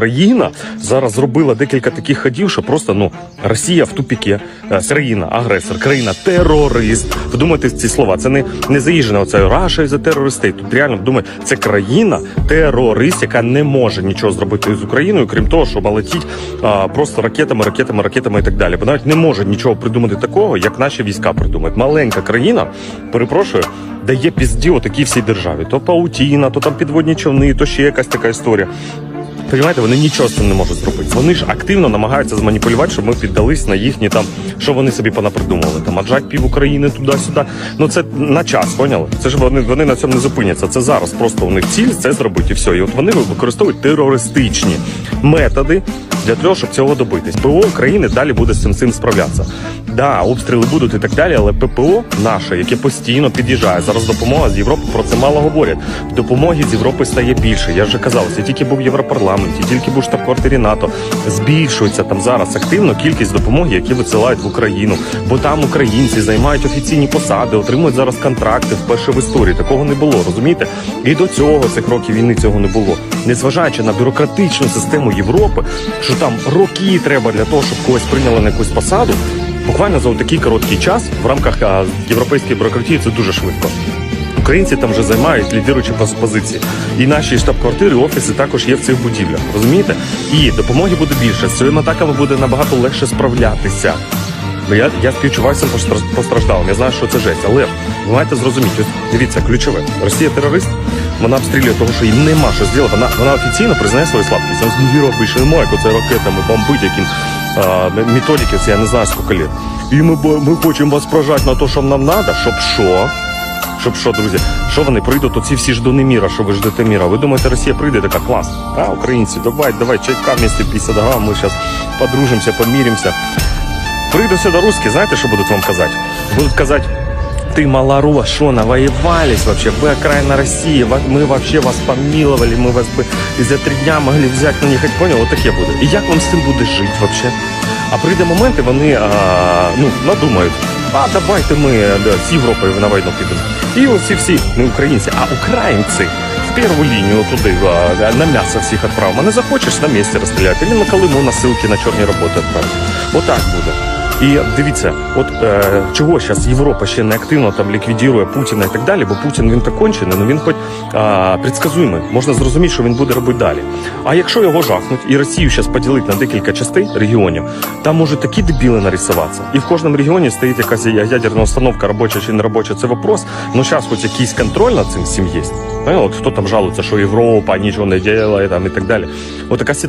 Україна зараз зробила декілька таких ходів, що просто ну Росія в тупіки, Е, країна, агресор, країна, терорист. Вдумайте ці слова. Це не, не заїжджено. Це Раша за терористи. Тут реально вдумайте, це країна, терорист, яка не може нічого зробити з Україною, крім того, щоб летіть а, просто ракетами, ракетами, ракетами і так далі. Бо навіть не може нічого придумати такого, як наші війська придумають. Маленька країна, перепрошую. Дає пізді отакій всій державі. То паутіна, то там підводні човни, то ще якась така історія. Понимаєте, вони нічого з цим не можуть зробити. Вони ж активно намагаються зманіпулювати, щоб ми піддались на їхні там, що вони собі понапридумували. Там аджать пів України туди-сюди. Ну це на час, поняли? Це ж вони, вони на цьому не зупиняться. Це зараз просто у них ціль це зробити і все. І от вони використовують терористичні методи для того, щоб цього добитись. ПВО України далі буде з цим цим справлятися. Да, обстріли будуть і так далі, але ППО наше, яке постійно під'їжджає. Зараз допомога з Європи про це мало говорять. Допомоги з Європи стає більше. Я вже казав, це тільки був в Європарламенті, тільки був штаб-квартирі НАТО. Збільшується там зараз активно кількість допомоги, які висилають в Україну. Бо там українці займають офіційні посади, отримують зараз контракти вперше в історії. Такого не було, розумієте? І до цього цих років війни цього не було. Незважаючи на бюрократичну систему Європи, що там роки треба для того, щоб когось прийняли на якусь посаду. Буквально за такий короткий час в рамках а, європейської бюрократії це дуже швидко. Українці там вже займають лідируючі позиції. І наші штаб-квартири, офіси також є в цих будівлях. Розумієте? І допомоги буде більше. З цими атаками буде набагато легше справлятися. Ну, я, я співчуваю цим постраждалим. Я знаю, що це жесть. Але ви маєте зрозуміти, ось дивіться, ключове. Росія терорист, вона обстрілює того, що їм нема що зробити. Вона, вона офіційно признає свою слабкість. Вона Європи ще немає, оце ракетами бомбить, яким методики, це я не знаю скільки літ. І ми, ми хочемо вас прожати на те, що нам треба, щоб що? Щоб що, друзі, що вони прийдуть, оці всі ждуни міра, що ви ждете міра. Ви думаєте, Росія прийде така клас? А, українці, давай, давай, чайка вместе 50 грам, ми зараз подружимося, поміримося. Прийду сюди русські, знаєте, що будуть вам казати? Будуть казати, ты малорос, что навоевались вообще, вы окраина России, ва- мы вообще вас помиловали, мы вас бы и за три дня могли взять, ну не хоть понял, вот таке буде. І як вам з цим буде жити вообще? А прийде момент, і вони а, ну, надумають, а давайте ми да, з Європою на війну підемо. І оці всі, не українці, а українці в першу лінію туди а, на м'ясо всіх відправимо. А не захочеш на місці розстріляти, або на Колиму на ссылки на чорні роботи відправити. Отак буде. І дивіться, от е, чого зараз Європа ще не активно там ліквідує Путіна і так далі, бо Путін він так кончений, ну він хоч а, предсказуємий, можна зрозуміти, що він буде робити далі. А якщо його жахнуть і Росію зараз поділити на декілька частей регіонів, там можуть такі дебіли нарисуватися. І в кожному регіоні стоїть якась ядерна установка, робоча чи не робоча, це вопрос. Ну зараз хоч якийсь контроль над цим всім є. От хто там жалується, що Європа нічого не там і так далі. От така ситуація.